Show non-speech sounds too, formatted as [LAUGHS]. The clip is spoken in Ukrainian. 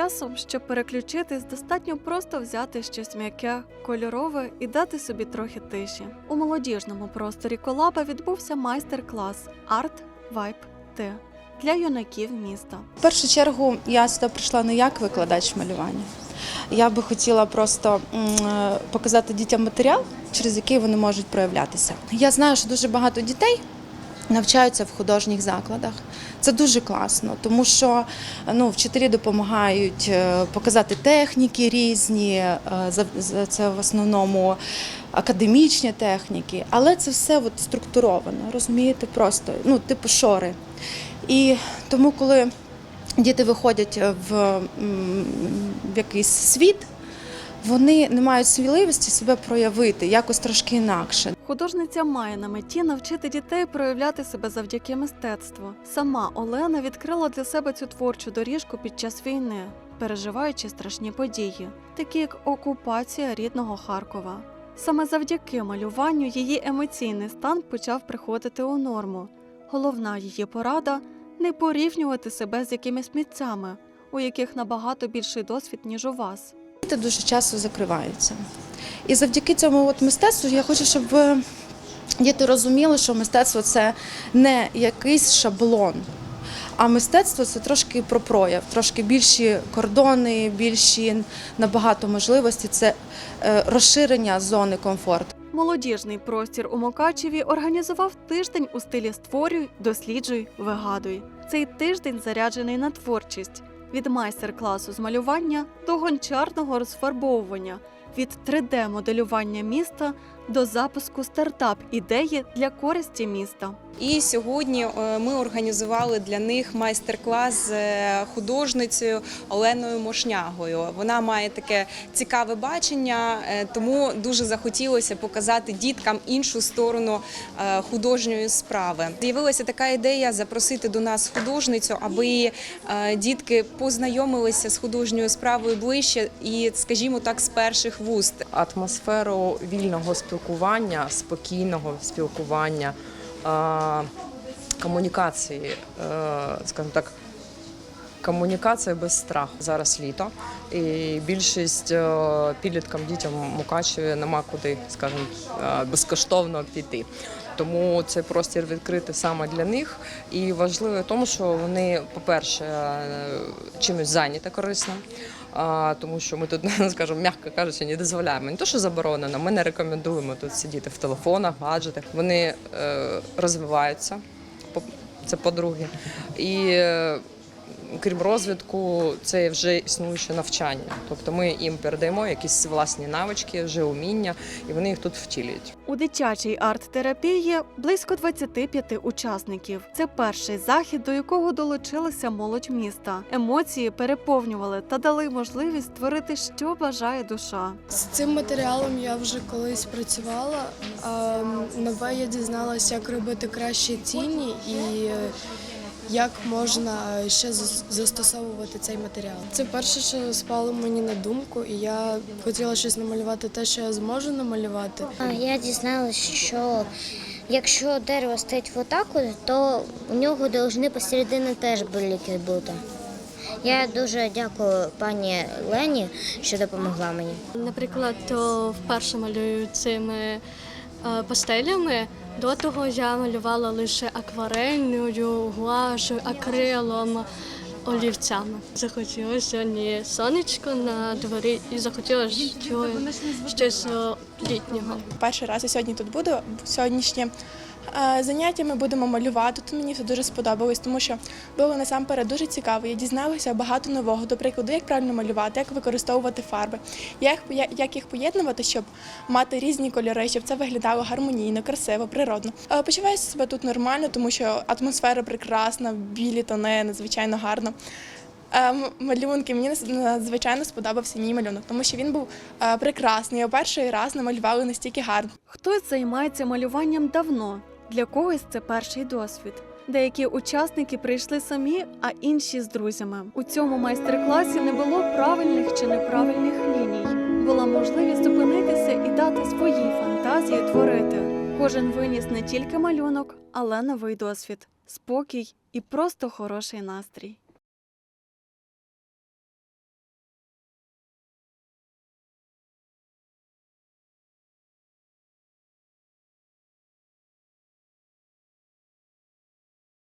Часом, щоб переключитись, достатньо просто взяти щось м'яке, кольорове і дати собі трохи тиші. У молодіжному просторі колаба відбувся майстер-клас Арт Вайб Т для юнаків міста. В першу чергу я сюди прийшла не як викладач малювання. Я би хотіла просто показати дітям матеріал, через який вони можуть проявлятися. Я знаю, що дуже багато дітей навчаються в художніх закладах. Це дуже класно, тому що ну, вчителі допомагають е, показати техніки різні, е, це в основному академічні техніки, але це все от структуровано, розумієте, просто ну, типу шори. І тому, коли діти виходять в, в якийсь світ, вони не мають сміливості себе проявити якось трошки інакше. Художниця має на меті навчити дітей проявляти себе завдяки мистецтву. Сама Олена відкрила для себе цю творчу доріжку під час війни, переживаючи страшні події, такі як окупація рідного Харкова. Саме завдяки малюванню її емоційний стан почав приходити у норму. Головна її порада не порівнювати себе з якимись митцями, у яких набагато більший досвід, ніж у вас. Діти дуже часто закриваються. І завдяки цьому от мистецтву я хочу, щоб діти розуміли, що мистецтво це не якийсь шаблон. А мистецтво це трошки про прояв, трошки більші кордони, більші набагато можливості. Це е, розширення зони комфорту. Молодіжний простір у Мукачеві організував тиждень у стилі Створюй, досліджуй, вигадуй. Цей тиждень заряджений на творчість від майстер-класу з малювання до гончарного розфарбовування, від 3D-моделювання міста до запуску стартап-ідеї для користі міста. І сьогодні е, ми організували для них майстер-клас з е, художницею Оленою Мошнягою. Вона має таке цікаве бачення, е, тому дуже захотілося показати діткам іншу сторону художньої справи. З'явилася така ідея запросити до нас художницю, аби дітки познайомилися з художньою справою ближче і, скажімо так, з перших вуст. атмосферу вільного спілкування, спокійного спілкування, е, комунікації, е, скажімо так. Комунікація без страху. Зараз літо, і більшість е, підліткам дітям Мукачеві нема куди, скажімо, безкоштовно піти. Тому цей простір відкритий саме для них. І важливо в тому, що вони, по-перше, чимось зайняті корисно. Тому що ми тут, [LAUGHS] скажімо, м'яко кажучи, не дозволяємо. Не то, що заборонено, ми не рекомендуємо тут сидіти в телефонах, гаджетах. Вони е, розвиваються, це по-друге. І е, крім розвитку, це вже існуюче навчання. Тобто ми їм передаємо якісь власні навички, вже уміння, і вони їх тут втілюють. У дитячій арт-терапії близько 25 учасників. Це перший захід, до якого долучилася молодь міста. Емоції переповнювали та дали можливість створити, що бажає душа. З цим матеріалом я вже колись працювала. А нове я дізналася, як робити кращі тіні і як можна ще зас- застосовувати цей матеріал. Це перше, що спало мені на думку, і я хотіла щось намалювати те, що я зможу намалювати. А, Я дізналась, що якщо дерево стоїть в атаку, то у нього повинні посередині теж бліки бути. Я дуже дякую пані Лені, що допомогла мені. Наприклад, то вперше малюю цими е, пастелями. До того я малювала лише акварельною, гуашу, акрилом, олівцями. Захотілося сьогодні сонечко на дворі і захотілося щось, щось е, літнього. Перший раз я сьогодні тут буду. Сьогоднішнє е, заняття ми будемо малювати. Тут мені все дуже сподобалось, тому що було насамперед дуже цікаво. Я дізналася багато нового, до прикладу, як правильно малювати, як використовувати фарби, як, їх поєднувати, щоб мати різні кольори, щоб це виглядало гармонійно, красиво, природно. Е, Почуваю себе тут нормально, тому що атмосфера прекрасна, білі тони, надзвичайно гарно. Е, Малюнки мені надзвичайно сподобався мій малюнок, тому що він був е, прекрасний. Його перший раз намалювали настільки гарно. Хтось займається малюванням давно, для когось це перший досвід. Деякі учасники прийшли самі, а інші з друзями. У цьому майстер-класі не було правильних чи неправильних ліній. Була можливість зупинитися і дати своїй фантазії творити. Кожен виніс не тільки малюнок, але новий досвід, спокій і просто хороший настрій.